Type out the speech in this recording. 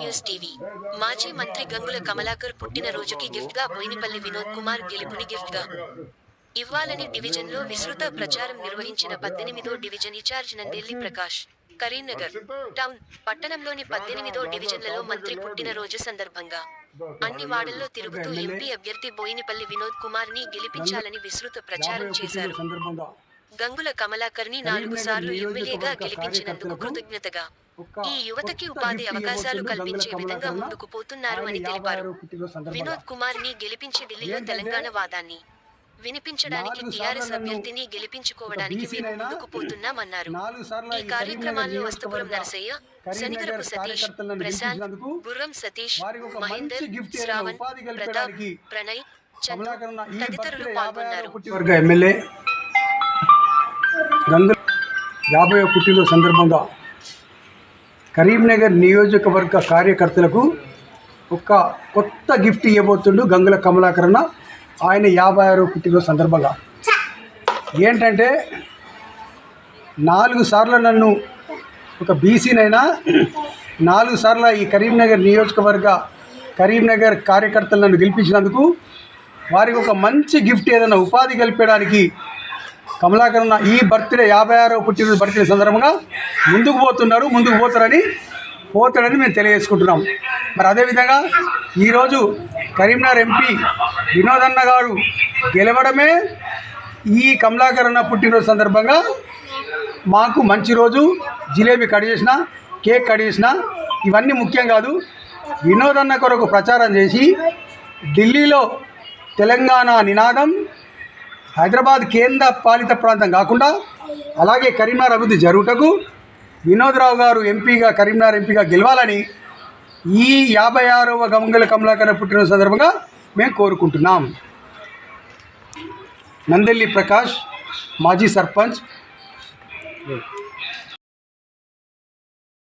TV మాజీ మంత్రి గంగుల కమలాకర్ పుట్టినరోజుకి గిఫ్ట్గా బోయినపల్లి వినోద్ కుమార్ గెలుపుని గిఫ్ట్గా ఇవ్వాలని డివిజన్లో విస్తృత ప్రచారం నిర్వహించిన పద్దెనిమిదో division in charge Nandelli Prakash Karimnagar town పట్టణంలోని పద్దెనిమిదో డివిజన్లలో మంత్రి పుట్టినరోజు సందర్భంగా. అన్ని వార్డుల్లో తిరుగుతూ ఎంపీ అభ్యర్థి బోయినపల్లి వినోద్ కుమార్ని గెలిపించాలని విస్తృత ప్రచారం చేశారు. గంగుల కమలాకర్ని నాలుగు సార్లు ఎమ్మెల్యేగా గెలిపించినందుకు కృతజ్ఞతగా. ఈ యువతకి ఉపాధి అవకాశాలు కల్పించే విధంగా ముందుకు పోతున్నారు అని తెలిపారు. వినోద్ కుమార్ని గెలిపించి ఢిల్లీలో తెలంగాణ వాదాన్ని వినిపించడానికి టీఆర్ఎస్ అభ్యర్థిని గెలిపించుకోవడానికి మేము ముందుకు పోతున్నామన్నారు. ఈ కార్యక్రమాల్లో వస్తుపురం నరసయ్య శనిగరపు సతీష్ ప్రశాంత్ గుర్రం సతీష్ మహేందర్ శ్రావణ్ ప్రతాప్ ప్రణయ్ చందు తదితరులు పాల్గొన్నారు. గంగుల యాభై పుట్టినరోజు సందర్భంగా కరీంనగర్ నియోజకవర్గ కార్యకర్తలకు ఒక కొత్త గిఫ్ట్ ఇవ్వబోతుండు గంగుల కమలాకరణ. ఆయన యాభై ఆరో పుట్టినరోజు సందర్భంగా. ఏంటంటే నాలుగు సార్లు నన్ను ఒక బీసీనైనా నాలుగు సార్లు ఈ కరీంనగర్ నియోజకవర్గ కరీంనగర్ కార్యకర్తలు నన్ను గెలిపించినందుకు వారికి ఒక మంచి గిఫ్ట్ ఏదైనా ఉపాధి కమలాకర్ ఈ బర్త్డే యాభై ఆరో పుట్టినరోజు బర్త్డే సందర్భంగా ముందుకు పోతున్నారు ముందుకు పోతారని పోతాడని మేము తెలియజేసుకుంటున్నాం. మరి అదేవిధంగా ఈరోజు కరీంనగర్ ఎంపీ వినోదన్న గారు గెలవడమే ఈ కమలాకరణ పుట్టినరోజు సందర్భంగా మాకు మంచి రోజు జిలేబీ కట్ చేసిన కేక్ కట్ చేసిన ఇవన్నీ ముఖ్యం కాదు. వినోదన్న కొరకు ప్రచారం చేసి ఢిల్లీలో తెలంగాణ నినాదం హైదరాబాద్ కేంద్ర పాలిత ప్రాంతం కాకుండా అలాగే కరీంనగర్ అభివృద్ధి జరుగుటకు వినోద్రావు గారు ఎంపీగా కరీంనగర్ ఎంపీగా గెలవాలని ఈ యాభై ఆరవ గమంగళ కమలాకర పుట్టిన సందర్భంగా మేము కోరుకుంటున్నాం. నందెల్లి ప్రకాష్ మాజీ సర్పంచ్.